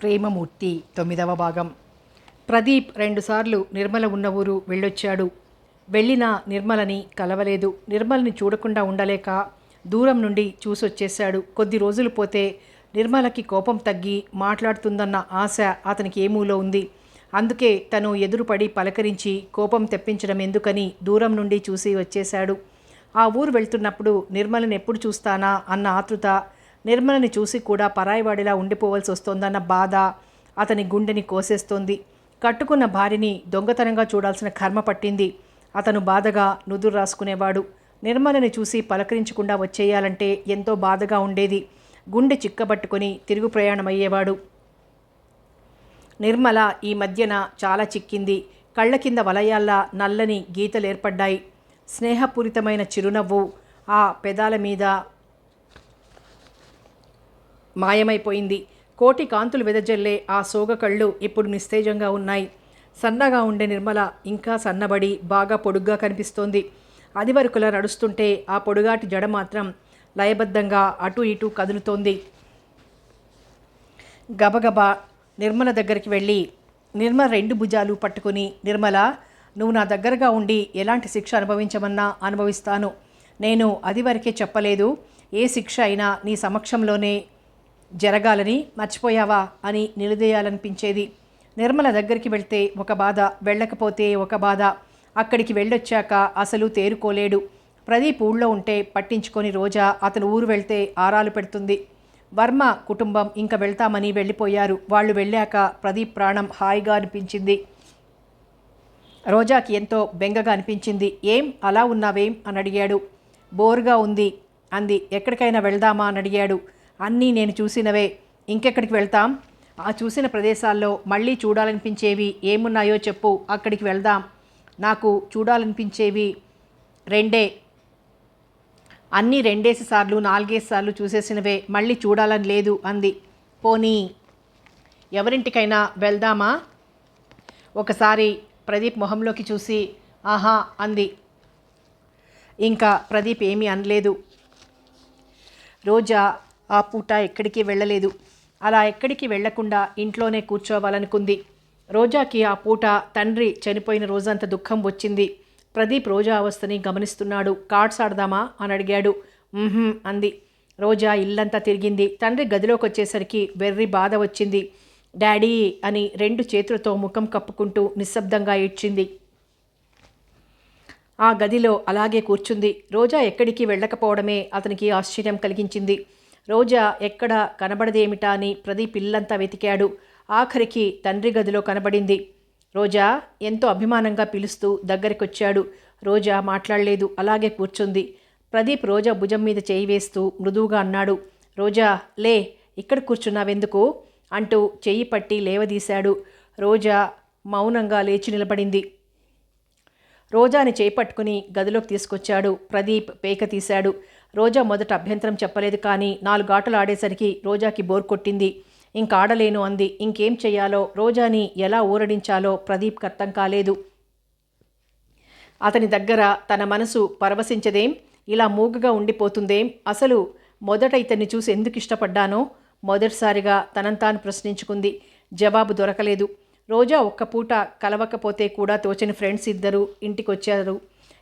ప్రేమమూర్తి తొమ్మిదవ భాగం. ప్రదీప్ రెండుసార్లు నిర్మల ఉన్న ఊరు వెళ్ళొచ్చాడు. వెళ్ళిన నిర్మలని కలవలేదు. నిర్మలని చూడకుండా ఉండలేక దూరం నుండి చూసొచ్చేశాడు. కొద్ది రోజులు పోతే నిర్మలకి కోపం తగ్గి మాట్లాడుతుందన్న ఆశ అతనికి ఏమూలో ఉంది. అందుకే తను ఎదురుపడి పలకరించి కోపం తెప్పించడం ఎందుకని దూరం నుండి చూసి వచ్చేశాడు. ఆ ఊరు వెళ్తున్నప్పుడు నిర్మలని ఎప్పుడు చూస్తానా అన్న ఆతృత నిర్మలని చూసి కూడా పరాయివాడిలా ఉండిపోవాల్సి వస్తోందన్న బాధ అతని గుండెని కోసేస్తోంది. కట్టుకున్న భార్యని దొంగతనంగా చూడాల్సిన కర్మ పట్టింది. అతను బాధగా నుదురు రాసుకునేవాడు. నిర్మలని చూసి పలకరించకుండా వచ్చేయాలంటే ఎంతో బాధగా ఉండేది. గుండె చిక్కబట్టుకొని తిరుగు ప్రయాణం అయ్యేవాడు నిర్మల ఈ మధ్యన చాలా చిక్కింది. కళ్ళ కింద వలయాల్లా నల్లని గీతలు ఏర్పడ్డాయి స్నేహపూరితమైన చిరునవ్వు ఆ పెదాల మీద మాయమైపోయింది. కోటి కాంతులు వెదజల్లే ఆ సోగ కళ్ళు ఇప్పుడు నిస్తేజంగా ఉన్నాయి. సన్నగా ఉండే నిర్మల ఇంకా సన్నబడి బాగా పొడుగ్గా కనిపిస్తోంది. అది వరకులా నడుస్తుంటే ఆ పొడుగాటి జడ మాత్రం లయబద్ధంగా అటు ఇటు కదులుతోంది. గబగబా నిర్మల దగ్గరికి వెళ్ళి నిర్మల రెండు భుజాలు పట్టుకుని నిర్మల నువ్వు నా దగ్గరగా ఉండి ఎలాంటి శిక్ష అనుభవించమన్నా అనుభవిస్తాను. నేను అది వరకే చెప్పలేదు. ఏ శిక్ష అయినా నీ సమక్షంలోనే జరగాలని మర్చిపోయావా అని నిలదీయాలనిపించేది. నిర్మల దగ్గరికి వెళ్తే ఒక బాధ వెళ్ళకపోతే ఒక బాధ. అక్కడికి వెళ్ళొచ్చాక అసలు తేరుకోలేడు. ప్రదీప్ ఊళ్ళో ఉంటే పట్టించుకొని రోజా అతను ఊరు వెళ్తే ఆరాలు పెడుతుంది. వర్మ కుటుంబం ఇంకా వెళ్తామని వెళ్ళిపోయారు. వాళ్ళు వెళ్ళాక ప్రదీప్ ప్రాణం హాయిగా అనిపించింది. రోజాకి ఎంతో బెంగగా అనిపించింది. ఏం? అలా ఉన్నావేం? అని అడిగాడు. బోరుగా ఉంది అంది. ఎక్కడికైనా వెళ్దామా? అని అడిగాడు. అన్నీ నేను చూసినవే. ఇంకెక్కడికి వెళ్తాం? ఆ చూసిన ప్రదేశాల్లో మళ్ళీ చూడాలనిపించేవి ఏమున్నాయో చెప్పు. అక్కడికి వెళ్దాం. నాకు చూడాలనిపించేవి రెండే. అన్నీ రెండేసి సార్లు నాలుగేసి సార్లు చూసేసినవే. మళ్ళీ చూడాలని లేదు అంది. పోనీ ఎవరింటికైనా వెళ్దామా? ఒకసారి ప్రదీప్ మొహంలోకి చూసి ఆహా అంది. ఇంకా ప్రదీప్ ఏమీ అనలేదు. రోజా ఆ పూట ఎక్కడికి వెళ్ళలేదు. అలా ఎక్కడికి వెళ్ళకుండా ఇంట్లోనే కూర్చోవాలనుకుంది. రోజాకి ఆ పూట తండ్రి చనిపోయిన రోజంత దుఃఖం వచ్చింది. ప్రదీప్ రోజా అవస్థని గమనిస్తున్నాడు. కార్డ్స్ ఆడదామా? అని అడిగాడు. అంది. రోజా ఇల్లంతా తిరిగింది. తండ్రి గదిలోకి వచ్చేసరికి వెర్రి బాధ వచ్చింది. డాడీ అని రెండు చేతులతో ముఖం కప్పుకుంటూ నిశ్శబ్దంగా ఏడ్చింది. ఆ గదిలో అలాగే కూర్చుంది. రోజా ఎక్కడికి వెళ్ళకపోవడమే అతనికి ఆశ్చర్యం కలిగించింది. రోజా ఎక్కడ కనబడదేమిటా అని ప్రదీప్ ఇల్లంతా వెతికాడు. ఆఖరికి తండ్రి గదిలో కనబడింది. రోజా ఎంతో అభిమానంగా పిలుస్తూ దగ్గరికొచ్చాడు. రోజా మాట్లాడలేదు అలాగే కూర్చుంది. ప్రదీప్ రోజా భుజం మీద చేయి వేస్తూ మృదువుగా అన్నాడు. రోజా లే ఇక్కడ కూర్చున్నావెందుకు? అంటూ చెయ్యి పట్టి లేవదీశాడు. రోజా మౌనంగా లేచి నిలబడింది. రోజాని చేపట్టుకుని గదిలోకి తీసుకొచ్చాడు. ప్రదీప్ పేక తీశాడు. రోజా మొదట అభ్యంతరం చెప్పలేదు కానీ నాలుగు ఆటలు ఆడేసరికి రోజాకి బోర్ కొట్టింది. ఇంక ఆడలేను అంది. ఇంకేం చేయాలో రోజాని ఎలా ఊరడించాలో ప్రదీప్కి అర్థం కాలేదు. అతని దగ్గర తన మనసు పరవశించదేం? ఇలా మూగగా ఉండిపోతుందేం? అసలు మొదట ఇతన్ని చూసి ఎందుకు ఇష్టపడ్డానో మొదటిసారిగా తనంతాను ప్రశ్నించుకుంది. జవాబు దొరకలేదు. రోజా ఒక్క పూట కలవకపోతే కూడా తోచని ఫ్రెండ్స్ ఇద్దరు ఇంటికి వచ్చారు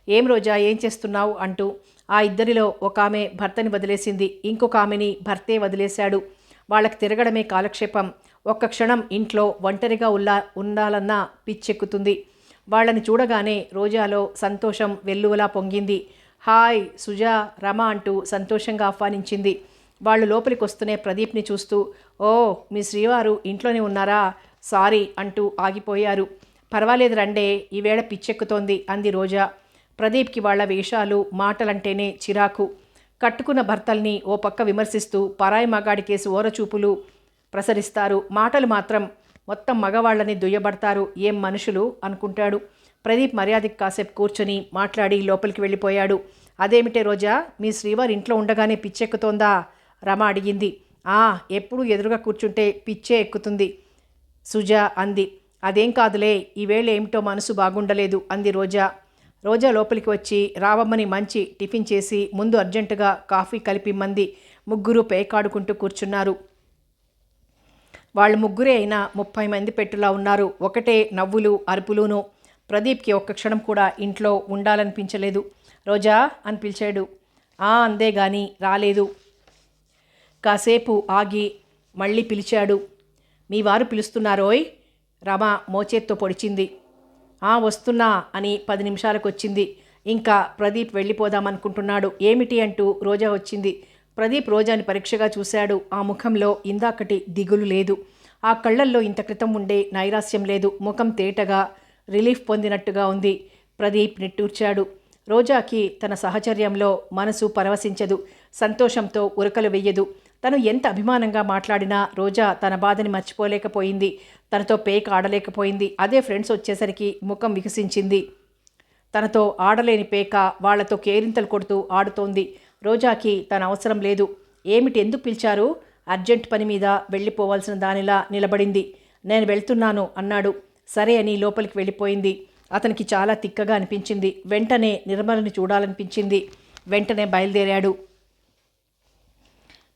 ఏం రోజా? ఏం చేస్తున్నావు? అంటూ ఆ ఇద్దరిలో ఒక ఆమె భర్తని వదిలేసింది ఇంకొక ఆమెని భర్తే వదిలేశాడు. వాళ్ళకి తిరగడమే కాలక్షేపం. ఒక్క క్షణం ఇంట్లో ఒంటరిగా ఉల్లా ఉండాలన్న పిచ్చెక్కుతుంది. వాళ్ళని చూడగానే రోజాలో సంతోషం వెల్లువలా పొంగింది. హాయ్ సుజా రమ అంటూ సంతోషంగా ఆహ్వానించింది. వాళ్ళు లోపలికి వస్తూనే ప్రదీప్ని చూస్తూ ఓ మీ శ్రీవారు ఇంట్లోనే ఉన్నారా? సారీ అంటూ ఆగిపోయారు. పర్వాలేదు రండే ఈవేళ పిచ్చెక్కుతోంది అంది రోజా. ప్రదీప్కి వాళ్ళ వేషాలు మాటలంటేనే చిరాకు. కట్టుకున్న భర్తల్ని ఓ పక్క విమర్శిస్తూ పరాయి మగాడి కేసు ఓరచూపులు ప్రసరిస్తారు. మాటలు మాత్రం మొత్తం మగవాళ్ళని దుయ్యబడతారు. ఏం మనుషులు అనుకుంటాడు. ప్రదీప్ మర్యాదకి కాసేపు కూర్చొని మాట్లాడి లోపలికి వెళ్ళిపోయాడు. అదేమిటే రోజా? మీ శ్రీవారి ఇంట్లో ఉండగానే పిచ్చెక్కుతోందా? రమ అడిగింది. ఆ ఎప్పుడు ఎదురుగా కూర్చుంటే పిచ్చే ఎక్కుతుంది సుజా అంది. అదేం కాదులే ఈవేళ ఏమిటో మనసు బాగుండలేదు అంది రోజా. రోజా లోపలికి వచ్చి రావమ్మని మంచి టిఫిన్ చేసి ముందు అర్జెంటుగా కాఫీ కలిపిమ్మంది ముగ్గురు పేకాడుకుంటూ కూర్చున్నారు. వాళ్ళు ముగ్గురే అయినా ముప్పై మంది పెట్టులా ఉన్నారు. ఒకటే నవ్వులు అరుపులును. ప్రదీప్కి ఒక్క క్షణం కూడా ఇంట్లో ఉండాలనిపించలేదు. రోజా అని పిలిచాడు. ఆ అందే గాని రాలేదు. కాసేపు ఆగి మళ్ళీ పిలిచాడు. మీ వారు పిలుస్తున్నారోయ్? రమ మోచేత్తో పొడిచింది. ఆ వస్తున్నా అని పది నిమిషాలకు వచ్చింది ఇంకా ప్రదీప్ వెళ్ళిపోదామనుకుంటున్నాడు. ఏమిటి అంటూ రోజా వచ్చింది. ప్రదీప్ రోజాని పరీక్షగా చూశాడు. ఆ ముఖంలో ఇందాకటి దిగులు లేదు. ఆ కళ్ళల్లో ఇంత క్రితం ఉండే నైరాస్యం లేదు. ముఖం తేటగా రిలీఫ్ పొందినట్టుగా ఉంది. ప్రదీప్ నిట్టూర్చాడు. రోజాకి తన సహచర్యంలో మనసు పరవశించదు. సంతోషంతో ఉరకలు వెయ్యదు. తను ఎంత అభిమానంగా మాట్లాడినా రోజా తన బాధని మర్చిపోలేకపోయింది. తనతో పేక ఆడలేకపోయింది. అదే ఫ్రెండ్స్ వచ్చేసరికి ముఖం వికసించింది. తనతో ఆడలేని పేక వాళ్ళతో కేరింతలు కొడుతూ ఆడుతోంది. రోజాకి తన అవసరం లేదు. ఏమిటి ఎందుకు పిలిచారు? అర్జెంట్ పని మీద వెళ్ళిపోవాల్సిన దానిలా నిలబడింది. నేను వెళ్తున్నాను అన్నాడు. సరే అని లోపలికి వెళ్ళిపోయింది. అతనికి చాలా తిక్కగా అనిపించింది. వెంటనే నిర్మలని చూడాలనిపించింది. వెంటనే బయలుదేరాడు.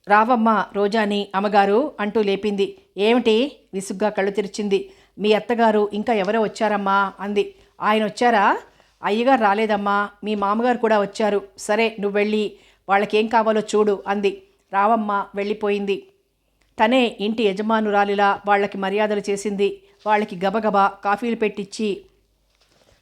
రావమ్మ రోజాని అమ్మగారు అంటూ లేపింది. ఏమిటి? విసుగ్గా కళ్ళు తెరిచింది. మీ అత్తగారు ఇంకా ఎవరో వచ్చారమ్మా? అంది. ఆయన వచ్చారా? అయ్యగారు రాలేదమ్మా. మీ మామగారు కూడా వచ్చారు. సరే నువ్వు వెళ్ళి వాళ్ళకేం కావాలో చూడు అంది. రావమ్మ వెళ్ళిపోయింది. తనే ఇంటి యజమానురాలిలా వాళ్ళకి మర్యాదలు చేసింది. వాళ్ళకి గబగబా కాఫీలు పెట్టించి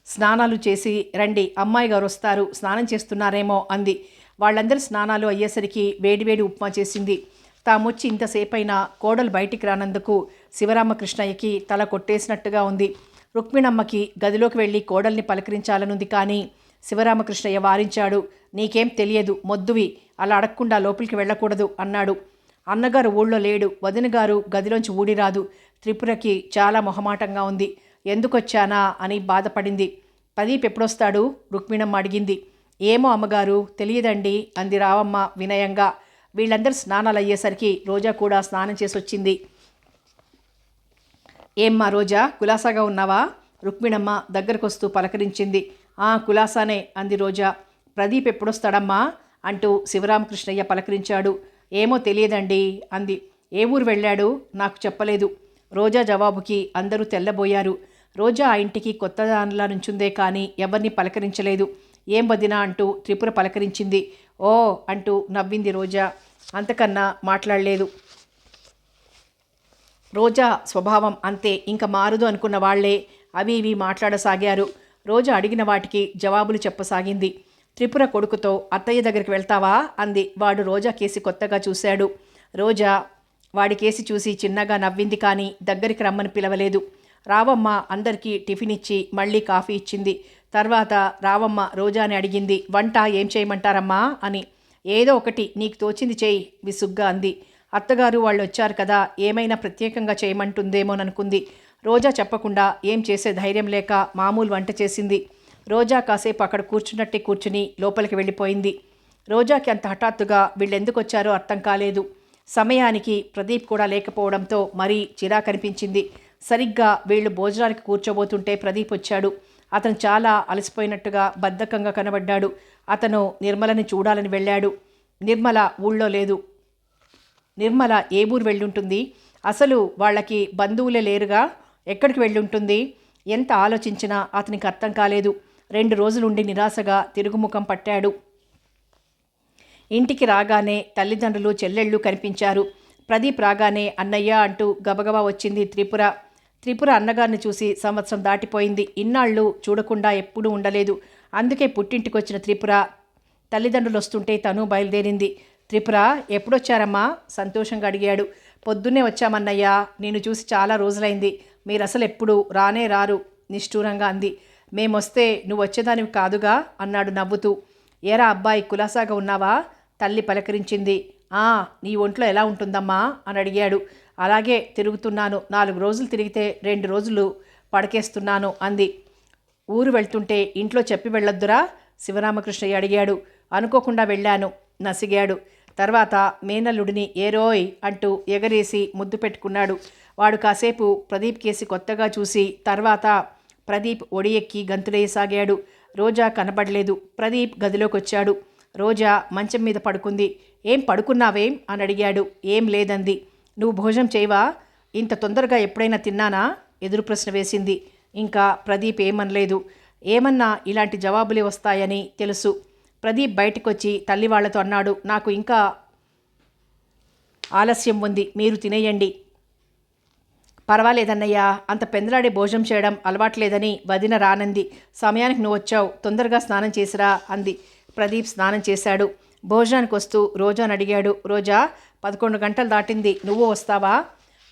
స్నానాలు చేసి రండి అమ్మాయి గారు వస్తారు. స్నానం చేస్తున్నారేమో అంది. వాళ్ళందరి స్నానాలు అయ్యేసరికి వేడివేడి ఉప్మా చేసింది. తామొచ్చి ఇంతసేపైనా కోడలు బయటికి రానందుకు శివరామకృష్ణయ్యకి తల కొట్టేసినట్టుగా ఉంది. రుక్మిణమ్మకి గదిలోకి వెళ్ళి కోడల్ని పలకరించాలనుంది కానీ శివరామకృష్ణయ్య వారించాడు నీకేం తెలియదు మొద్దువి అలా అడగకుండా లోపలికి వెళ్ళకూడదు అన్నాడు. అన్నగారు ఊళ్ళో లేడు వదినగారు గదిలోంచి ఊడిరాదు. త్రిపురకి చాలా మొహమాటంగా ఉంది. ఎందుకొచ్చానా? అని బాధపడింది. ప్రదీప్ ఎప్పుడొస్తాడు? రుక్మిణమ్మ అడిగింది. ఏమో అమ్మగారు తెలియదండి అంది రావమ్మ వినయంగా. వీళ్ళందరూ స్నానాలు అయ్యేసరికి రోజా కూడా స్నానం చేసి వచ్చింది ఏమ్మా రోజా కులాసాగా ఉన్నావా? రుక్మిణమ్మ దగ్గరకొస్తూ పలకరించింది. ఆ కులాసానే అంది రోజా. ప్రదీప్ ఎప్పుడొస్తాడమ్మా? అంటూ శివరామకృష్ణయ్య పలకరించాడు. ఏమో తెలియదండి అంది. ఏ ఊరు వెళ్ళాడు? నాకు చెప్పలేదు. రోజా జవాబుకి అందరూ తెల్లబోయారు. రోజా ఆ ఇంటికి కొత్త దానిలా నుంచుందే కానీ ఎవరిని పలకరించలేదు. ఏం వదినా అంటూ త్రిపుర పలకరించింది. ఓ అంటూ నవ్వింది రోజా. అంతకన్నా మాట్లాడలేదు. రోజా స్వభావం అంతే ఇంకా మారదు అనుకున్న వాళ్ళే అవి ఇవి మాట్లాడసాగారు. రోజా అడిగిన వాటికి జవాబులు చెప్పసాగింది. త్రిపుర కొడుకుతో అత్తయ్య దగ్గరికి వెళ్తావా? అంది. వాడు రోజా కేసి కొత్తగా చూశాడు. రోజా వాడి కేసి చూసి చిన్నగా నవ్వింది కానీ దగ్గరికి రమ్మని పిలవలేదు. రావమ్మ అందరికీ టిఫిన్ ఇచ్చి మళ్ళీ కాఫీ ఇచ్చింది. తర్వాత రావమ్మ రోజాని అడిగింది వంట ఏం చేయమంటారమ్మా? అని. ఏదో ఒకటి నీకు తోచింది చేయి విసుగ్గా అంది. అత్తగారు వాళ్ళు వచ్చారు కదా ఏమైనా ప్రత్యేకంగా చేయమంటుందేమోననుకుంది. రోజా చెప్పకుండా ఏం చేసే ధైర్యం లేక మామూలు వంట చేసింది. రోజా కాసేపు అక్కడ కూర్చున్నట్టే కూర్చుని లోపలికి వెళ్ళిపోయింది. రోజాకి అంత హఠాత్తుగా వీళ్ళెందుకు వచ్చారో అర్థం కాలేదు. సమయానికి ప్రదీప్ కూడా లేకపోవడంతో మరీ చిరాకనిపించింది. సరిగ్గా వీళ్ళు భోజనానికి కూర్చోబోతుంటే ప్రదీప్ వచ్చాడు. అతను చాలా అలసిపోయినట్టుగా బద్ధకంగా కనబడ్డాడు. అతను నిర్మలని చూడాలని వెళ్ళాడు. నిర్మల ఊళ్ళో లేదు. నిర్మల ఏ ఊరు వెళ్ళుంటుంది? అసలు వాళ్ళకి బంధువులే లేరుగా? ఎక్కడికి వెళ్ళుంటుంది? ఎంత ఆలోచించినా అతనికి అర్థం కాలేదు. రెండు రోజులుండి నిరాశగా తిరుగుముఖం పట్టాడు. ఇంటికి రాగానే తల్లిదండ్రులు చెల్లెళ్ళు కనిపించారు. ప్రదీప్ రాగానే అన్నయ్య అంటూ గబగబా వచ్చింది త్రిపుర. త్రిపుర అన్నగారిని చూసి సంవత్సరం దాటిపోయింది. ఇన్నాళ్ళు చూడకుండా ఎప్పుడూ ఉండలేదు. అందుకే పుట్టింటికొచ్చిన త్రిపుర తల్లిదండ్రులు వస్తుంటే తను బయలుదేరింది. త్రిపుర ఎప్పుడొచ్చారమ్మా? సంతోషంగా అడిగాడు. పొద్దున్నే వచ్చామన్నయ్యా నేను చూసి చాలా రోజులైంది. మీరు అసలు ఎప్పుడు రానే రారు నిష్ఠూరంగా అంది. మేమొస్తే నువ్వు వచ్చేదానివి కాదుగా? అన్నాడు నవ్వుతూ. ఏరా అబ్బాయి కులాసాగా ఉన్నావా? తల్లి పలకరించింది. ఆ నీ ఒంట్లో ఎలా ఉంటుందమ్మా? అని అడిగాడు అలాగే తిరుగుతున్నాను. నాలుగు రోజులు తిరిగితే రెండు రోజులు పడకేస్తున్నాను అంది. ఊరు వెళ్తుంటే ఇంట్లో చెప్పి వెళ్ళొద్దురా? శివరామకృష్ణయ్య అడిగాడు. అనుకోకుండా వెళ్ళాను. నసిగాడు. తర్వాత మేనల్లుడిని ఏరోయ్ అంటూ ఎగరేసి ముద్దు పెట్టుకున్నాడు. వాడు కాసేపు ప్రదీప్ కేసి కొత్తగా చూసి తర్వాత ప్రదీప్ ఒడియెక్కి గంతులేయసాగాడు. రోజా కనబడలేదు. ప్రదీప్ గదిలోకి వచ్చాడు రోజా మంచం మీద పడుకుంది. ఏం పడుకున్నావేం? అని అడిగాడు. ఏం లేదంది. నువ్వు భోజనం చేయవా? ఇంత తొందరగా ఎప్పుడైనా తిన్నానా? ఎదురు ప్రశ్న వేసింది. ఇంకా ప్రదీప్ ఏమనలేదు. ఏమన్నా ఇలాంటి జవాబులే వస్తాయని తెలుసు. ప్రదీప్ బయటకొచ్చి తల్లి వాళ్ళతో అన్నాడు. నాకు ఇంకా ఆలస్యం ఉంది. మీరు తినేయండి. పర్వాలేదన్నయ్యా. అంత పెందలాడే భోజనం చేయడం అలవాట్లేదని వదిన రానంది. సమయానికి నువ్వు వచ్చావు. తొందరగా స్నానం చేసిరా అంది. ప్రదీప్ స్నానం చేశాడు. భోజనానికి వస్తూ రోజాను అడిగాడు. రోజా పదకొండు గంటలు దాటింది. నువ్వు వస్తావా?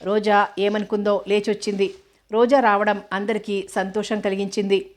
రోజా ఏమనుకుందో లేచొచ్చింది. రోజా రావడం అందరికీ సంతోషం కలిగించింది.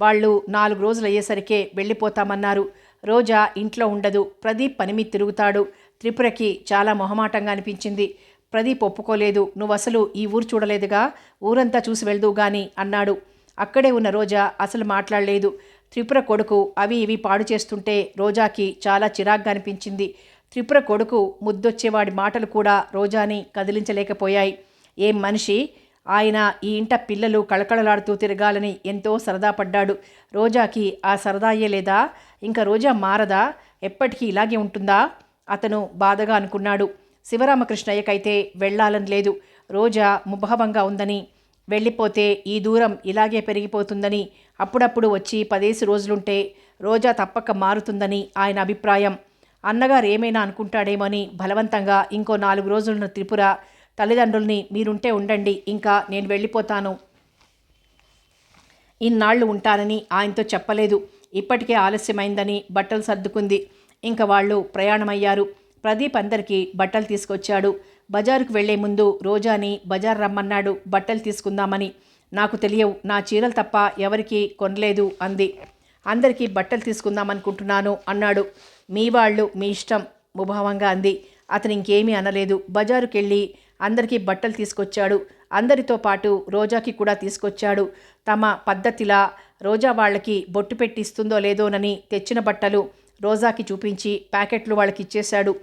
వాళ్ళు నాలుగు రోజులు అయ్యేసరికే వెళ్ళిపోతామన్నారు. రోజా ఇంట్లో ఉండదు. ప్రదీప్ పని మీద తిరుగుతాడు. త్రిపురకి చాలా మొహమాటంగా అనిపించింది. ప్రదీప్ ఒప్పుకోలేదు. నువ్వు అసలు ఈ ఊరు చూడలేదుగా? ఊరంతా చూసి వెళ్దువు గాని అన్నాడు. అక్కడే ఉన్న రోజా అసలు మాట్లాడలేదు. త్రిపుర కొడుకు అవి ఇవి పాడు చేస్తుంటే రోజాకి చాలా చిరాగ్గా అనిపించింది. త్రిపుర కొడుకు ముద్దొచ్చేవాడి మాటలు కూడా రోజాని కదిలించలేకపోయాయి. ఏం మనిషి ఆయన ఈ ఇంట పిల్లలు కళకళలాడుతూ తిరగాలని ఎంతో సరదా పడ్డాడు. రోజాకి ఆ సరదాయే లేదా? ఇంకా రోజా మారదా? ఎప్పటికీ ఇలాగే ఉంటుందా? అతను బాధగా అనుకున్నాడు. శివరామకృష్ణయ్యకైతే వెళ్ళాలని లేదు. రోజా ముభావంగా ఉందని వెళ్ళిపోతే ఈ దూరం ఇలాగే పెరిగిపోతుందని అప్పుడప్పుడు వచ్చి పదేసి రోజులుంటే రోజా తప్పక మారుతుందని ఆయన అభిప్రాయం. అన్నగారు ఏమైనా అనుకుంటాడేమని బలవంతంగా ఇంకో నాలుగు రోజులున్న త్రిపుర తల్లిదండ్రుల్ని మీరుంటే ఉండండి ఇంకా నేను వెళ్ళిపోతాను. ఇన్నాళ్ళు ఉంటానని ఆయనతో చెప్పలేదు. ఇప్పటికే ఆలస్యమైందని బట్టలు సర్దుకుంది. ఇంకా వాళ్ళు ప్రయాణమయ్యారు. ప్రదీప్ అందరికీ బట్టలు తీసుకొచ్చాడు. బజారుకు వెళ్ళే ముందు రోజాని బజార్ రమ్మన్నాడు. బట్టలు తీసుకుందామని. నాకు తెలియవు నా చీరలు తప్ప ఎవరికీ కొనలేదు అంది. అందరికీ బట్టలు తీసుకుందామనుకుంటున్నాను అన్నాడు. మీ వాళ్ళు మీ ఇష్టం ముభావంగా అంది. అతను ఇంకేమీ అనలేదు. బజారుకెళ్ళి అందరికీ బట్టలు తీసుకొచ్చాడు. అందరితో పాటు రోజాకి కూడా తీసుకొచ్చాడు. తమ పద్ధతిలా రోజా వాళ్ళకి బొట్టు పెట్టిస్తుందో లేదోనని తెచ్చిన బట్టలు రోజాకి చూపించి ప్యాకెట్లు వాళ్ళకి ఇచ్చేశాడు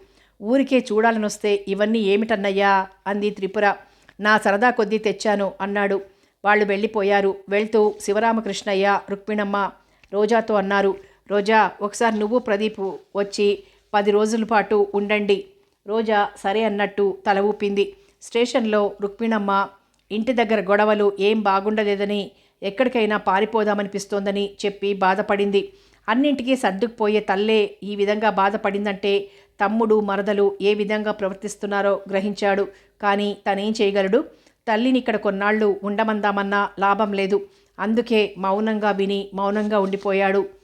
ఊరికే చూడాలని వస్తే ఇవన్నీ ఏమిటన్నయ్యా? అంది త్రిపుర. నా సరదా కొద్దీ తెచ్చాను అన్నాడు. వాళ్ళు వెళ్ళిపోయారు. వెళ్తూ శివరామకృష్ణయ్య రుక్మిణమ్మ రోజాతో అన్నారు. రోజా ఒకసారి నువ్వు ప్రదీప్ వచ్చి పది రోజుల పాటు ఉండండి. రోజా సరే అన్నట్టు తల ఊపింది. స్టేషన్లో రుక్మిణమ్మ ఇంటి దగ్గర గొడవలు ఏం బాగుండలేదని ఎక్కడికైనా పారిపోదామనిపిస్తోందని చెప్పి బాధపడింది. అన్నింటికీ సర్దుకుపోయే తల్లే ఈ విధంగా బాధపడిందంటే తమ్ముడు మరదలు ఏ విధంగా ప్రవర్తిస్తున్నారో గ్రహించాడు. కానీ తనేం చేయగలడు? తల్లిని ఇక్కడ కొన్నాళ్ళు ఉండమందామన్నా లాభం లేదు. అందుకే మౌనంగా విని మౌనంగా ఉండిపోయాడు.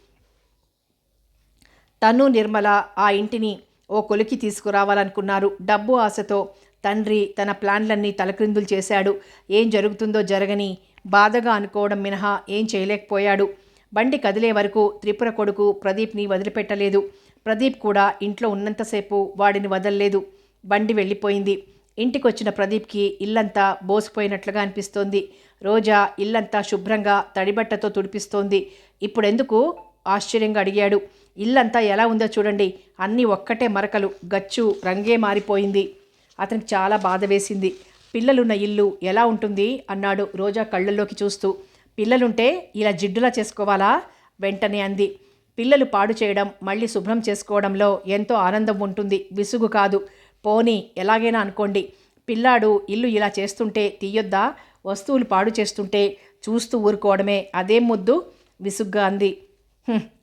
తను నిర్మల ఆ ఇంటిని ఓ కొలికి తీసుకురావాలనుకున్నారు. డబ్బు ఆశతో తండ్రి తన ప్లాన్లన్నీ తలక్రిందులు చేశాడు. ఏం జరుగుతుందో జరగని బాధగా అనుకోవడం మినహా ఏం చేయలేకపోయాడు. బండి కదిలే వరకు త్రిపుర కొడుకు ప్రదీప్ని వదిలిపెట్టలేదు. ప్రదీప్ కూడా ఇంట్లో ఉన్నంతసేపు వాడిని వదలలేదు. బండి వెళ్ళిపోయింది. ఇంటికొచ్చిన ప్రదీప్కి ఇల్లంతా బోసిపోయినట్లుగా అనిపిస్తోంది. రోజా ఇల్లంతా శుభ్రంగా తడిబట్టతో తుడిపిస్తోంది. ఇప్పుడెందుకు? ఆశ్చర్యంగా అడిగాడు. ఇల్లంతా ఎలా ఉందో చూడండి. అన్నీ ఒక్కటే మరకలు. గచ్చు రంగే మారిపోయింది. అతనికి చాలా బాధ వేసింది. పిల్లలున్న ఇల్లు ఎలా ఉంటుంది? అన్నాడు రోజా కళ్ళల్లోకి చూస్తూ. పిల్లలుంటే ఇలా జిడ్డులా చేసుకోవాలా? వెంటనే అంది. పిల్లలు పాడు చేయడం మళ్ళీ శుభ్రం చేసుకోవడంలో ఎంతో ఆనందం ఉంటుంది. విసుగు కాదు. పోనీ ఎలాగైనా అనుకోండి. పిల్లాడు ఇల్లు ఇలా చేస్తుంటే తీయొద్దా? వస్తువులు పాడు చేస్తుంటే చూస్తూ ఊరుకోవడమే. అదేం ముద్దు? విసుగ్గా అంది.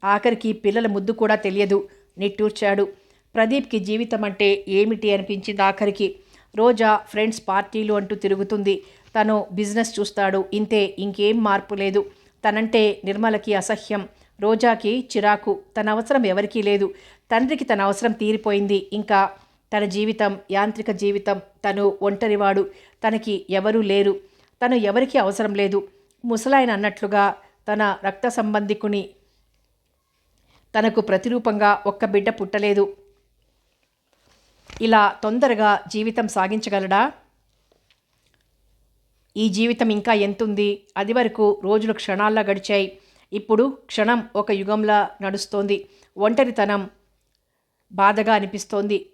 ఆఖరికి పిల్లల ముద్దు కూడా తెలియదు నిట్టూర్చాడు. ప్రదీప్కి జీవితం అంటే ఏమిటి అనిపించింది ఆఖరికి? రోజా ఫ్రెండ్స్ పార్టీలు అంటూ తిరుగుతుంది. తను బిజినెస్ చూస్తాడు ఇంతే ఇంకేం మార్పు లేదు. తనంటే నిర్మలకి అసహ్యం. రోజాకి చిరాకు తన అవసరం ఎవరికీ లేదు. తండ్రికి తన అవసరం తీరిపోయింది. ఇంకా తన జీవితం యాంత్రిక జీవితం తను ఒంటరివాడు. తనకి ఎవరూ లేరు. తను ఎవరికీ అవసరం లేదు. ముసలాయన అన్నట్లుగా తన రక్త సంబంధికుని తనకు ప్రతిరూపంగా ఒక్క బిడ్డ పుట్టలేదు. ఇలా తొందరగా జీవితం సాగించగలడా? ఈ జీవితం ఇంకా ఎంతుంది? అది వరకు రోజులు క్షణాల్లో గడిచాయి. ఇప్పుడు క్షణం ఒక యుగంలా నడుస్తోంది. ఒంటరితనం బాధగా అనిపిస్తోంది.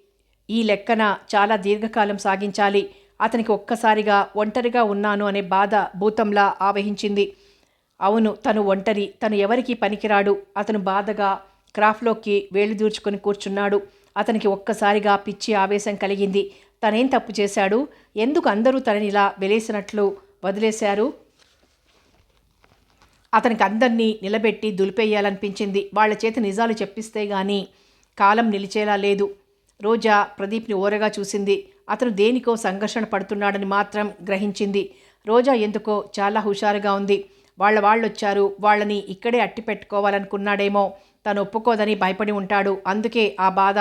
ఈ లెక్కన చాలా దీర్ఘకాలం సాగించాలి. అతనికి ఒక్కసారిగా ఒంటరిగా ఉన్నాను అనే బాధ భూతంలా ఆవహించింది. అవును తను ఒంటరి. తను ఎవరికి పనికిరాడు. అతను బాధగా క్రాఫ్ట్లోకి వేలు దూర్చుకొని కూర్చున్నాడు. అతనికి ఒక్కసారిగా పిచ్చి ఆవేశం కలిగింది. తనేం తప్పు చేశాడు? ఎందుకు అందరూ తనని ఇలా వెలేసినట్లు వదిలేశారు? అతనికి అందరినీ నిలబెట్టి దులిపేయాలనిపించింది. వాళ్ళ చేత నిజాలు చెప్పిస్తే గాని కాలం నిలిచేలా లేదు. రోజా ప్రదీప్ని ఓరగా చూసింది. అతను దేనికో సంఘర్షణ పడుతున్నాడని మాత్రం గ్రహించింది. రోజా ఎందుకో చాలా హుషారుగా ఉంది. వాళ్ళ వాళ్ళొచ్చారు వాళ్ళని ఇక్కడే అట్టి పెట్టుకోవాలనుకున్నాడేమో. తను ఒప్పుకోదని భయపడి ఉంటాడు. అందుకే ఆ బాధ.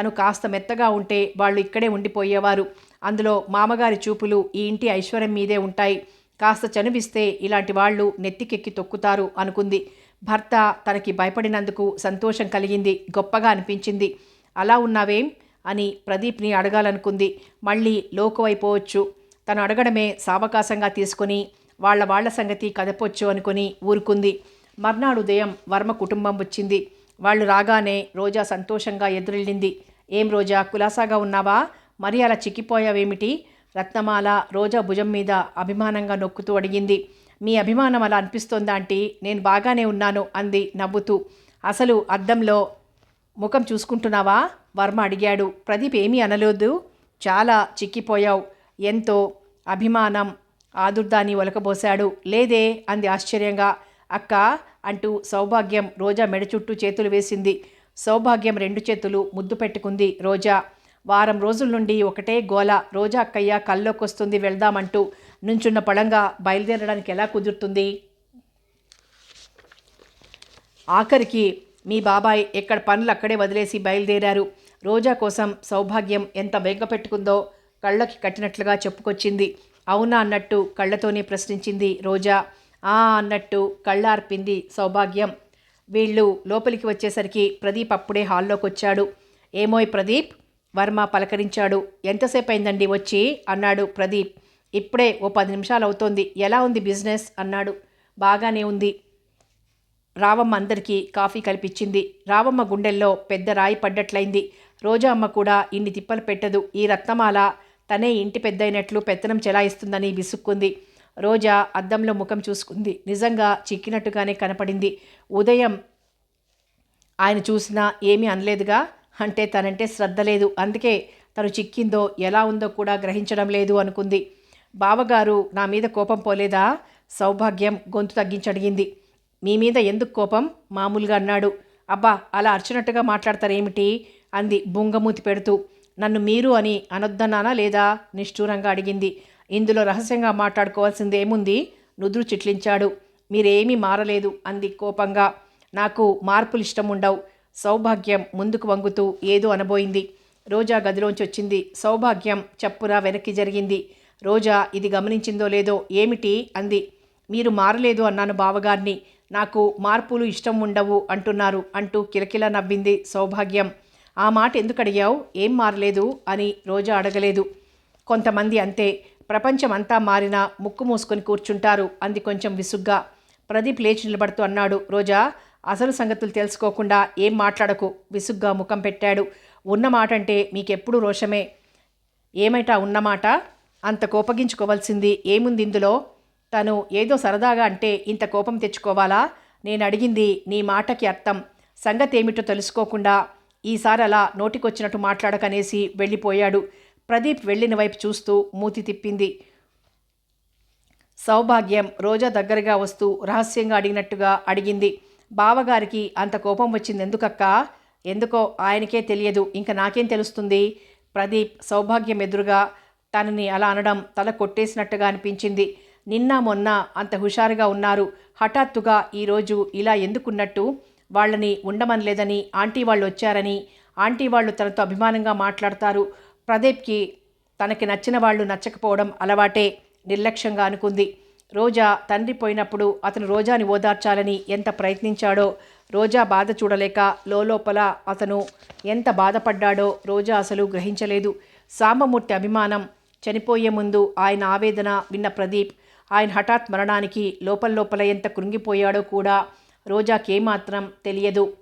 తను కాస్త మెత్తగా ఉంటే వాళ్ళు ఇక్కడే ఉండిపోయేవారు. అందులో మామగారి చూపులు ఈ ఇంటి ఐశ్వర్యం మీదే ఉంటాయి. కాస్త చనువిస్తే ఇలాంటి వాళ్ళు నెత్తికెక్కి తొక్కుతారు అనుకుంది. భర్త తనకి భయపడినందుకు సంతోషం కలిగింది. గొప్పగా అనిపించింది. అలా ఉన్నావేం? అని ప్రదీప్ని అడగాలనుకుంది. మళ్ళీ లోకువైపోవచ్చు. తను అడగడమే సావకాశంగా తీసుకుని వాళ్ళ వాళ్ళ సంగతి కదపొచ్చు అనుకుని ఊరుకుంది. మర్నాడు ఉదయం వర్మ కుటుంబం వచ్చింది. వాళ్ళు రాగానే రోజా సంతోషంగా ఎదురెళ్ళింది. ఏం రోజా కులాసాగా ఉన్నావా? మరి అలా చిక్కిపోయావేమిటి? రత్నమాల రోజా భుజం మీద అభిమానంగా నొక్కుతూ అడిగింది. మీ అభిమానం అలా అనిపిస్తోందా అంటే నేను బాగానే ఉన్నాను అంది నవ్వుతూ. అసలు అద్దంలో ముఖం చూసుకుంటున్నావా? వర్మ అడిగాడు. ప్రదీప్ ఏమీ అనలేదు. చాలా చిక్కిపోయావు. ఎంతో అభిమానం ఆదుర్దాన్ని ఒలకబోశాడు. లేదే అంది ఆశ్చర్యంగా. అక్క అంటూ సౌభాగ్యం రోజా మెడ చుట్టూ చేతులు వేసింది. సౌభాగ్యం రెండు చేతులు ముద్దు పెట్టుకుంది రోజా. వారం రోజుల నుండి ఒకటే గోల. రోజా అక్కయ్య కల్లోకొస్తుంది వెళ్దామంటూ నుంచున్న పడంగా బయలుదేరడానికి ఎలా కుదురుతుంది? ఆఖరికి మీ బాబాయ్ ఎక్కడ పనులు అక్కడే వదిలేసి బయలుదేరారు. రోజా కోసం సౌభాగ్యం ఎంత బెంగ పెట్టుకుందో కళ్ళకి కట్టినట్లుగా చెప్పుకొచ్చింది. అవునా అన్నట్టు కళ్ళతోనే ప్రశ్నించింది రోజా. ఆ అన్నట్టు కళ్ళార్పింది సౌభాగ్యం. వీళ్ళు లోపలికి వచ్చేసరికి ప్రదీప్ అప్పుడే హాల్లోకి వచ్చాడు ఏమోయ్ ప్రదీప్? వర్మ పలకరించాడు. ఎంతసేపు అయిందండి వచ్చి? అన్నాడు ప్రదీప్. ఇప్పుడే ఓ పది నిమిషాలు అవుతోంది ఎలా ఉంది బిజినెస్? అన్నాడు. బాగానే ఉంది. రావమ్మ అందరికీ కాఫీ కల్పించింది రావమ్మ గుండెల్లో పెద్ద రాయి పడ్డట్లయింది. రోజా అమ్మ కూడా ఇన్ని తిప్పలు పెట్టదు. ఈ రత్నమాల తనే ఇంటి పెద్దయినట్లు పెత్తనం చెలాయిస్తుందని విసుక్కుంది. రోజా అద్దంలో ముఖం చూసుకుంది. నిజంగా చిక్కినట్టుగానే కనపడింది. ఉదయం ఆయన చూసినా ఏమీ అనలేదుగా? అంటే తనంటే శ్రద్ధ లేదు. అందుకే తను చిక్కిందో ఎలా ఉందో కూడా గ్రహించడం లేదు అనుకుంది. బావగారు నా మీద కోపం పోలేదా? సౌభాగ్యం గొంతు తగ్గించడిగింది మీ మీద ఎందుకు కోపం? మామూలుగా అన్నాడు. అబ్బా అలా అర్చినట్టుగా మాట్లాడతారేమిటి? అంది బుంగమూతి పెడుతూ. నన్ను మీరు అని అనొద్దన్నానా లేదా? నిష్ఠూరంగా అడిగింది. ఇందులో రహస్యంగా మాట్లాడుకోవాల్సింది ఏముంది? నుదురు చిట్లించాడు. మీరేమీ మారలేదు అంది కోపంగా. నాకు మార్పులు ఇష్టం ఉండవు సౌభాగ్యం ముందుకు వంగుతూ ఏదో అనబోయింది. రోజా గదిలోంచి వచ్చింది. సౌభాగ్యం చప్పున వెనక్కి జరిగింది. రోజా ఇది గమనించిందో లేదో ఏమిటి? అంది. మీరు మారలేదు అన్నాను బావగారిని. నాకు మార్పులు ఇష్టం ఉండవు అంటున్నారు అంటూ కిలకిల నవ్వింది సౌభాగ్యం. ఆ మాట ఎందుకు అడిగావు? ఏం మారలేదు? అని రోజా అడగలేదు. కొంతమంది అంతే. ప్రపంచం అంతా మారినా ముక్కు మూసుకొని కూర్చుంటారు అంది కొంచెం విసుగ్గా. ప్రదీప్ లేచి నిలబడుతూ అన్నాడు. రోజా అసలు సంగతులు తెలుసుకోకుండా ఏం మాట్లాడకు? విసుగ్గా ముఖం పెట్టాడు. ఉన్న మాట అంటే మీకెప్పుడు రోషమే. ఏమైటా ఉన్నమాట అంత కోపగించుకోవాల్సింది ఏముంది ఇందులో? తను ఏదో సరదాగా అంటే ఇంత కోపం తెచ్చుకోవాలా? నేను అడిగింది నీ మాటకి అర్థం. సంగతి ఏమిటో తెలుసుకోకుండా ఈసారి అలా నోటికొచ్చినట్టు మాట్లాడకనేసి వెళ్ళిపోయాడు. ప్రదీప్ వెళ్ళిన వైపు చూస్తూ మూతి తిప్పింది. సౌభాగ్యం రోజా దగ్గరగా వస్తూ రహస్యంగా అడిగినట్టుగా అడిగింది. బావగారికి అంత కోపం వచ్చింది ఎందుకక్క? ఎందుకో ఆయనకే తెలియదు ఇంకా నాకేం తెలుస్తుంది? ప్రదీప్ సౌభాగ్యం ఎదురుగా తనని అలా అనడం తల కొట్టేసినట్టుగా అనిపించింది. నిన్న మొన్న అంత హుషారుగా ఉన్నారు. హఠాత్తుగా ఈరోజు ఇలా ఎందుకున్నట్టు? వాళ్ళని ఉండమనలేదని ఆంటీ వాళ్ళు వచ్చారని ఆంటీ వాళ్ళు తనతో అభిమానంగా మాట్లాడతారు. ప్రదీప్కి తనకి నచ్చిన వాళ్ళు నచ్చకపోవడం అలవాటే నిర్లక్ష్యంగా అనుకుంది. రోజా తండ్రి పోయినప్పుడు అతను రోజాని ఓదార్చాలని ఎంత ప్రయత్నించాడో రోజా బాధ చూడలేక లోపల అతను ఎంత బాధపడ్డాడో రోజా అసలు గ్రహించలేదు. సాంబమూర్తి అభిమానం చనిపోయే ముందు ఆయన ఆవేదన విన్న ప్రదీప్ ఆయన హఠాత్ మరణానికి లోపల లోపల ఎంత కృంగిపోయాడో కూడా రోజాకేమాత్రం తెలియదు.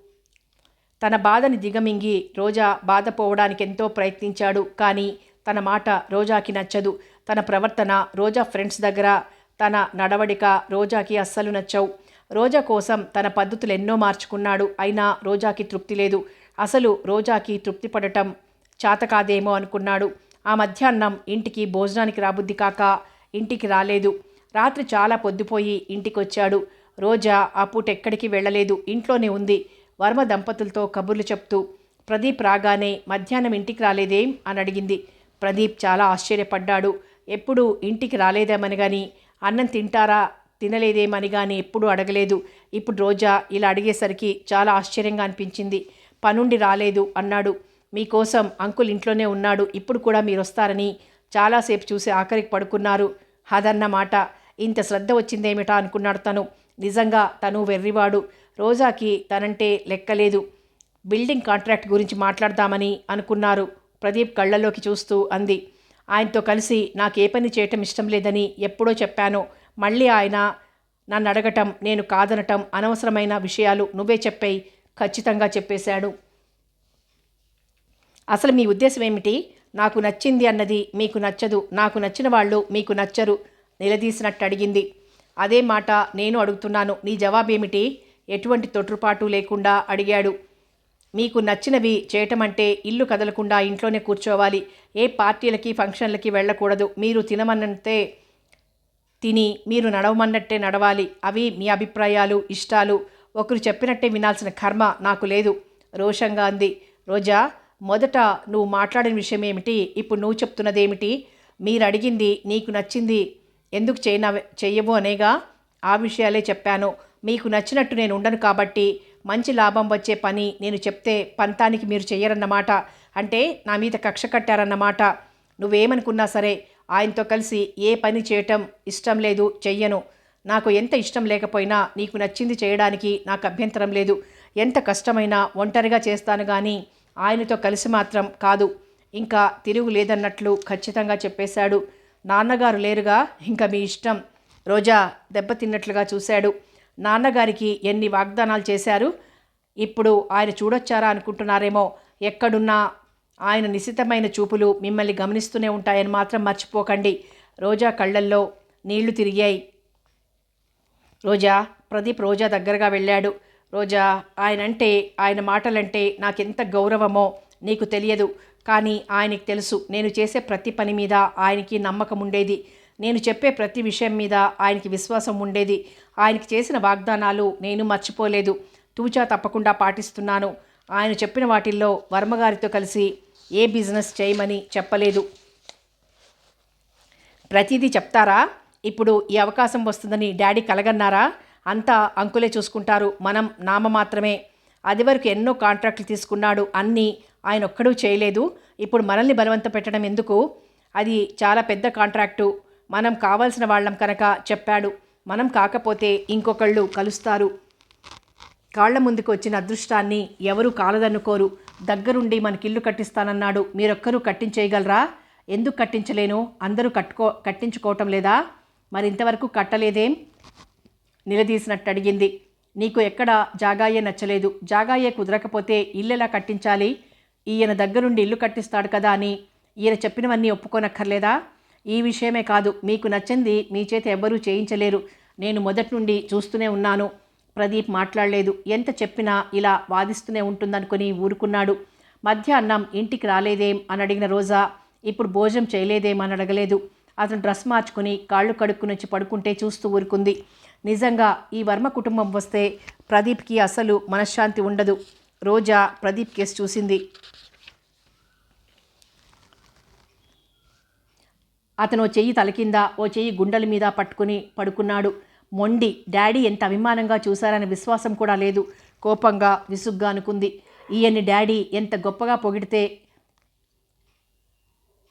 తన బాధని దిగమింగి రోజా బాధపోవడానికి ఎంతో ప్రయత్నించాడు. కానీ తన మాట రోజాకి నచ్చదు. తన ప్రవర్తన రోజా ఫ్రెండ్స్ దగ్గర తన నడవడిక రోజాకి అస్సలు నచ్చవు. రోజా కోసం తన పద్ధతులు ఎన్నో మార్చుకున్నాడు. అయినా రోజాకి తృప్తి లేదు. అసలు రోజాకి తృప్తి పడటం చాత కాదేమో అనుకున్నాడు. ఆ మధ్యాహ్నం ఇంటికి భోజనానికి రాబుద్ది కాక ఇంటికి రాలేదు. రాత్రి చాలా పొద్దుపోయి ఇంటికి వచ్చాడు రోజా ఆ పూట ఎక్కడికి వెళ్ళలేదు. ఇంట్లోనే ఉంది. వర్మ దంపతులతో కబుర్లు చెప్తూ ప్రదీప్ రాగానే మధ్యాహ్నం ఇంటికి రాలేదేం? అని అడిగింది. ప్రదీప్ చాలా ఆశ్చర్యపడ్డాడు. ఎప్పుడు ఇంటికి రాలేదేమని కానీ అన్నం తింటారా తినలేదేమని కానీ ఎప్పుడూ అడగలేదు. ఇప్పుడు రోజా ఇలా అడిగేసరికి చాలా ఆశ్చర్యంగా అనిపించింది. పనుండి రాలేదు అన్నాడు. మీకోసం అంకుల్ ఇంట్లోనే ఉన్నాడు. ఇప్పుడు కూడా మీరు వస్తారని చాలాసేపు చూసి ఆఖరికి పడుకున్నారు. అదన్నమాట ఇంత శ్రద్ధ వచ్చిందేమిటా? అనుకున్నాడు తను. నిజంగా తను వెర్రివాడు. రోజాకి తనంటే లెక్కలేదు. బిల్డింగ్ కాంట్రాక్ట్ గురించి మాట్లాడదామని అనుకున్నారు. ప్రదీప్ కళ్ళలోకి చూస్తూ అంది. ఆయనతో కలిసి నాకు ఏ పని చేయటం ఇష్టం లేదని ఎప్పుడో చెప్పాను. మళ్ళీ ఆయన నన్ను అడగటం నేను కాదనటం అనవసరమైన విషయాలు నువ్వే చెప్పాయి. ఖచ్చితంగా చెప్పేశాడు. అసలు మీ ఉద్దేశం ఏమిటి? నాకు నచ్చింది అన్నది మీకు నచ్చదు. నాకు నచ్చిన వాళ్ళు మీకు నచ్చరు. నిలదీసినట్టు అడిగింది. అదే మాట నేను అడుగుతున్నాను. నీ జవాబేమిటి? ఎటువంటి తొట్రుపాటు లేకుండా అడిగాడు. మీకు నచ్చినవి చేయటం అంటే ఇల్లు కదలకుండా ఇంట్లోనే కూర్చోవాలి. ఏ పార్టీలకి ఫంక్షన్లకి వెళ్ళకూడదు. మీరు తినమన్నంతే తిని మీరు నడవమన్నట్టే నడవాలి. అవి మీ అభిప్రాయాలు ఇష్టాలు. ఒకరు చెప్పినట్టే వినాల్సిన కర్మ నాకు లేదు. రోషంగా అంది. రోజా మొదట నువ్వు మాట్లాడిన విషయం ఏమిటి ఇప్పుడు నువ్వు చెప్తున్నదేమిటి? మీరు అడిగింది నీకు నచ్చింది ఎందుకు చేయన చెయ్యవు అనేగా ఆ విషయాలే చెప్పాను. మీకు నచ్చినట్టు నేను ఉండను కాబట్టి మంచి లాభం వచ్చే పని నేను చెప్తే పంతానికి మీరు చెయ్యరన్నమాట. అంటే నా మీద కక్ష కట్టారన్నమాట. నువ్వేమనుకున్నా సరే ఆయనతో కలిసి ఏ పని చేయటం ఇష్టం లేదు చెయ్యను. నాకు ఎంత ఇష్టం లేకపోయినా నీకు నచ్చింది చేయడానికి నాకు అభ్యంతరం లేదు. ఎంత కష్టమైనా ఒంటరిగా చేస్తాను కానీ ఆయనతో కలిసి మాత్రం కాదు. ఇంకా తిరుగు లేదన్నట్లు ఖచ్చితంగా చెప్పేశాడు. నాన్నగారు లేరుగా ఇంకా మీ ఇష్టం. రోజా దెబ్బతిన్నట్లుగా చూశాడు. నాన్నగారికి ఎన్ని వాగ్దానాలు చేశారు? ఇప్పుడు ఆయన చూడొచ్చారా అనుకుంటున్నారేమో. ఎక్కడున్నా ఆయన నిశితమైన చూపులు మిమ్మల్ని గమనిస్తూనే ఉంటాయని మాత్రం మర్చిపోకండి. రోజా కళ్ళల్లో నీళ్ళు తిరిగాయి. రోజా ప్రదీప్ రోజా దగ్గరగా వెళ్ళాడు. రోజా ఆయనంటే ఆయన మాటలంటే నాకెంత గౌరవమో నీకు తెలియదు. కానీ ఆయనకి తెలుసు నేను చేసే ప్రతి పని మీద ఆయనకి నమ్మకం ఉండేది. నేను చెప్పే ప్రతి విషయం మీద ఆయనకి విశ్వాసం ఉండేది. ఆయనకి చేసిన వాగ్దానాలు నేను మర్చిపోలేదు. తూచా తప్పకుండా పాటిస్తున్నాను. ఆయన చెప్పిన వాటిల్లో వర్మగారితో కలిసి ఏ బిజినెస్ చేయమని చెప్పలేదు. ప్రతిదీ చెప్తారా? ఇప్పుడు ఈ అవకాశం వస్తుందని డాడీ కలగన్నారా? అంతా అంకులే చూసుకుంటారు. మనం నామ మాత్రమే. అది వరకు ఎన్నో కాంట్రాక్ట్లు తీసుకున్నాడు అన్నీ ఆయన ఒక్కడూ చేయలేదు. ఇప్పుడు మనల్ని బలవంత పెట్టడం ఎందుకు? అది చాలా పెద్ద కాంట్రాక్టు. మనం కావాల్సిన వాళ్ళం కనుక చెప్పాడు. మనం కాకపోతే ఇంకొకళ్ళు కలుస్తారు. కాళ్ళ ముందుకు వచ్చిన అదృష్టాన్ని ఎవరూ కాలదన్నుకోరు. దగ్గరుండి మనకిల్లు కట్టిస్తానన్నాడు. మీరొక్కరూ కట్టించేయగలరా? ఎందుకు కట్టించలేను? అందరూ కట్టుకో కట్టించుకోవటం లేదా? మరి ఇంతవరకు కట్టలేదేం? నిలదీసినట్టు అడిగింది నీకు ఎక్కడ జాగాయే నచ్చలేదు జాగాయే కుదరకపోతే ఇల్లెలా కట్టించాలి ఈయన దగ్గరుండి ఇల్లు కట్టిస్తాడు కదా అని ఈయన చెప్పినవన్నీ ఒప్పుకోనక్కర్లేదా? ఈ విషయమే కాదు మీకు నచ్చింది మీ చేత ఎవ్వరూ చేయించలేరు. నేను మొదటి నుండి చూస్తూనే ఉన్నాను. ప్రదీప్ మాట్లాడలేదు. ఎంత చెప్పినా ఇలా వాదిస్తూనే ఉంటుందనుకుని ఊరుకున్నాడు. మధ్యాహ్నం ఇంటికి రాలేదేం అని అడిగిన రోజా ఇప్పుడు భోజనం చేయలేదేం అని అడగలేదు. అతను డ్రెస్ మార్చుకుని కాళ్ళు కడుక్కుని వచ్చి పడుకుంటే చూస్తూ ఊరుకుంది. నిజంగా ఈ వర్మ కుటుంబం వస్తే ప్రదీప్కి అసలు మనశ్శాంతి ఉండదు. రోజా ప్రదీప్ కేసు చూసింది. అతను ఓ చెయ్యి తల కింద ఓ చెయ్యి గుండెల మీద పట్టుకుని పడుకున్నాడు. మొండి డాడీ ఎంత అభిమానంగా చూశారనే విశ్వాసం కూడా లేదు. కోపంగా విసుగ్గా అనుకుంది. ఈయన్ని డాడీ ఎంత గొప్పగా పొగిడితే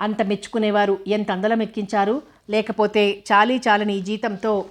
అంత మెచ్చుకునేవారు ఎంత అందలం ఎక్కించారు. లేకపోతే చాలీ చాలని ఈ జీతంతో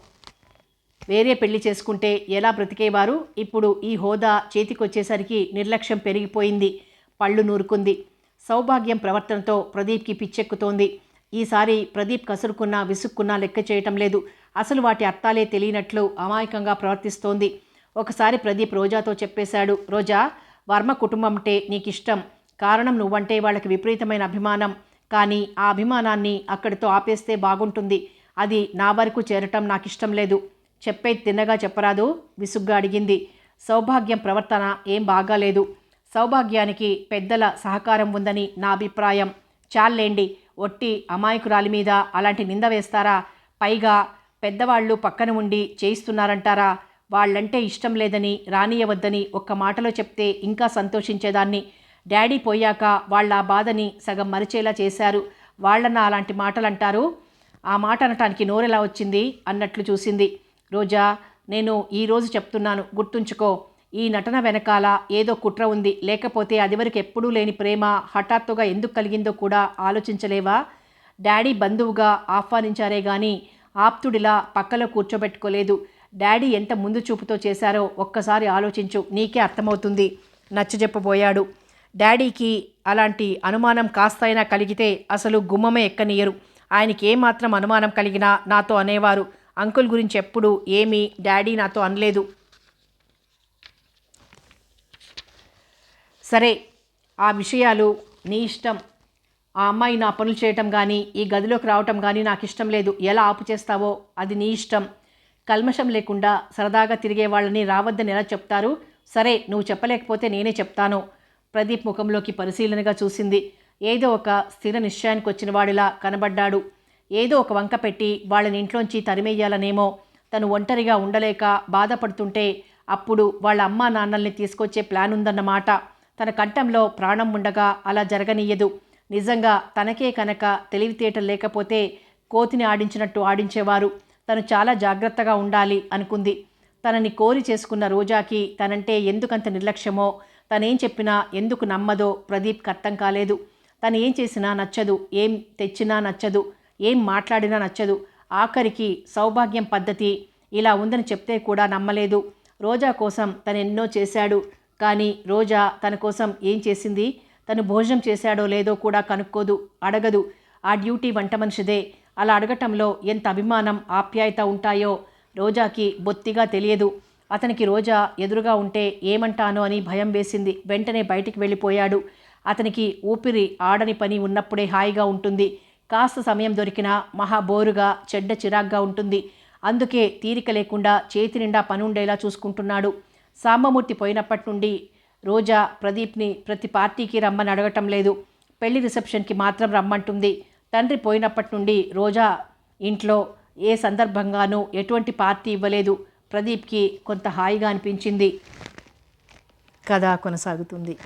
వేరే పెళ్ళి చేసుకుంటే ఎలా బ్రతికేవారు? ఇప్పుడు ఈ హోదా చేతికొచ్చేసరికి నిర్లక్ష్యం పెరిగిపోయింది. పళ్ళు నూరుకుంది. సౌభాగ్యం ప్రవర్తనతో ప్రదీప్కి పిచ్చెక్కుతోంది. ఈసారి ప్రదీప్ కసురుకున్నా విసుక్కున్నా లెక్క చేయటం లేదు. అసలు వాటి అర్థాలే తెలియనట్లు అమాయకంగా ప్రవర్తిస్తోంది. ఒకసారి ప్రదీప్ రోజాతో చెప్పేశాడు రోజా వర్మ కుటుంబం అంటే నీకిష్టం. కారణం నువ్వంటే వాళ్ళకి విపరీతమైన అభిమానం. కానీ ఆ అభిమానాన్ని అక్కడితో ఆపేస్తే బాగుంటుంది. అది నా వరకు చేరటం నాకు ఇష్టం లేదు. చెప్పేది తిన్నగా చెప్పరాదు విసుగ్గా అడిగింది. సౌభాగ్యం ప్రవర్తన ఏం బాగాలేదు. సౌభాగ్యానికి పెద్దల సహకారం ఉందని నా అభిప్రాయం. చాలేండి ఒట్టి అమాయకురాలి మీద అలాంటి నింద వేస్తారా? పైగా పెద్దవాళ్ళు పక్కన ఉండి చేయిస్తున్నారంటారా? వాళ్ళంటే ఇష్టం లేదని రానియవద్దని ఒక్క మాటలో చెప్తే ఇంకా సంతోషించేదాన్ని. డాడీ పోయాక వాళ్ళ ఆ బాధని సగం మరిచేలా చేశారు. వాళ్ళన్న అలాంటి మాటలు అంటారు ఆ మాట అనటానికి నోరెలా వచ్చింది? అన్నట్లు చూసింది. రోజా నేను ఈరోజు చెప్తున్నాను గుర్తుంచుకో. ఈ నటన వెనకాల ఏదో కుట్ర ఉంది. లేకపోతే అదివరకు ఎప్పుడూ లేని ప్రేమ హఠాత్తుగా ఎందుకు కలిగిందో కూడా ఆలోచించలేవా? డాడీ బంధువుగా ఆహ్వానించారే గాని ఆప్తుడిలా పక్కలో కూర్చోబెట్టుకోలేదు. డాడీ ఎంత ముందు చూపుతో చేశారో ఒక్కసారి ఆలోచించు నీకే అర్థమవుతుంది. నచ్చజెప్పబోయాడు డాడీకి అలాంటి అనుమానం కాస్తైనా కలిగితే అసలు గుమ్మమే ఎక్కనీయరు ఆయనకి ఏమాత్రం అనుమానం కలిగినా నాతో అనేవారు. అంకుల్ గురించి ఎప్పుడు ఏమీ డాడీ నాతో అనలేదు. సరే ఆ విషయాలు నీ ఇష్టం. ఆ అమ్మాయి నా పనులు చేయటం కానీ ఈ గదిలోకి రావటం కానీ నాకు ఇష్టం లేదు. ఎలా ఆపు చేస్తావో అది నీ ఇష్టం. కల్మషం లేకుండా సరదాగా తిరిగే వాళ్ళని రావద్దని ఎలా చెప్తారు? సరే నువ్వు చెప్పలేకపోతే నేనే చెప్తాను. ప్రదీప్ ముఖంలోకి పరిశీలనగా చూసింది. ఏదో ఒక స్థిర నిశ్చయానికి వచ్చిన వాడిలా కనబడ్డాడు. ఏదో ఒక వంక పెట్టి వాళ్ళని ఇంట్లోంచి తరిమేయాలనేమో తను ఒంటరిగా ఉండలేక బాధపడుతుంటే అప్పుడు వాళ్ళ అమ్మా నాన్నల్ని తీసుకొచ్చే ప్లాన్ ఉందన్నమాట తన కంఠంలో ప్రాణం ఉండగా అలా జరగనీయదు. నిజంగా తనకే కనుక తెలివితేటలు లేకపోతే కోతిని ఆడించినట్టు ఆడించేవారు. తను చాలా జాగ్రత్తగా ఉండాలి అనుకుంది. తనని కోరి చేసుకున్న రోజాకి తనంటే ఎందుకంత నిర్లక్ష్యమో తనేం చెప్పినా ఎందుకు నమ్మదో ప్రదీప్కి అర్థం కాలేదు. తను ఏం చేసినా నచ్చదు ఏం తెచ్చినా నచ్చదు. ఏం మాట్లాడినా నచ్చదు. ఆఖరికి సౌభాగ్యం పద్ధతి ఇలా ఉందని చెప్తే కూడా నమ్మలేదు. రోజా కోసం తను ఎన్నో చేశాడు. కానీ రోజా తన కోసం ఏం చేసింది? తను భోజనం చేశాడో లేదో కూడా కనుక్కోదు అడగదు. ఆ డ్యూటీ వంట మనిషిదే. అలా అడగటంలో ఎంత అభిమానం ఆప్యాయత ఉంటాయో రోజాకి బొత్తిగా తెలియదు. అతనికి రోజా ఎదురుగా ఉంటే ఏమంటానో అని భయం వేసింది. వెంటనే బయటికి వెళ్ళిపోయాడు. అతనికి ఊపిరి ఆడని పని ఉన్నప్పుడే హాయిగా ఉంటుంది. కాస్త సమయం దొరికినా మహా బోరుగా చెడ్డ చిరాగ్గా ఉంటుంది. అందుకే తీరిక లేకుండా చేతి నిండా పని ఉండేలా చూసుకుంటున్నాడు. సాంబమూర్తి పోయినప్పటి నుండి రోజా ప్రదీప్ని ప్రతి పార్టీకి రమ్మని అడగటం లేదు. పెళ్ళి రిసెప్షన్కి మాత్రం రమ్మంటుంది. తండ్రి పోయినప్పటి నుండి రోజా ఇంట్లో ఏ సందర్భంగానూ ఎటువంటి పార్టీ ఇవ్వలేదు. ప్రదీప్కి కొంత హాయిగా అనిపించింది. కథ కొనసాగుతుంది.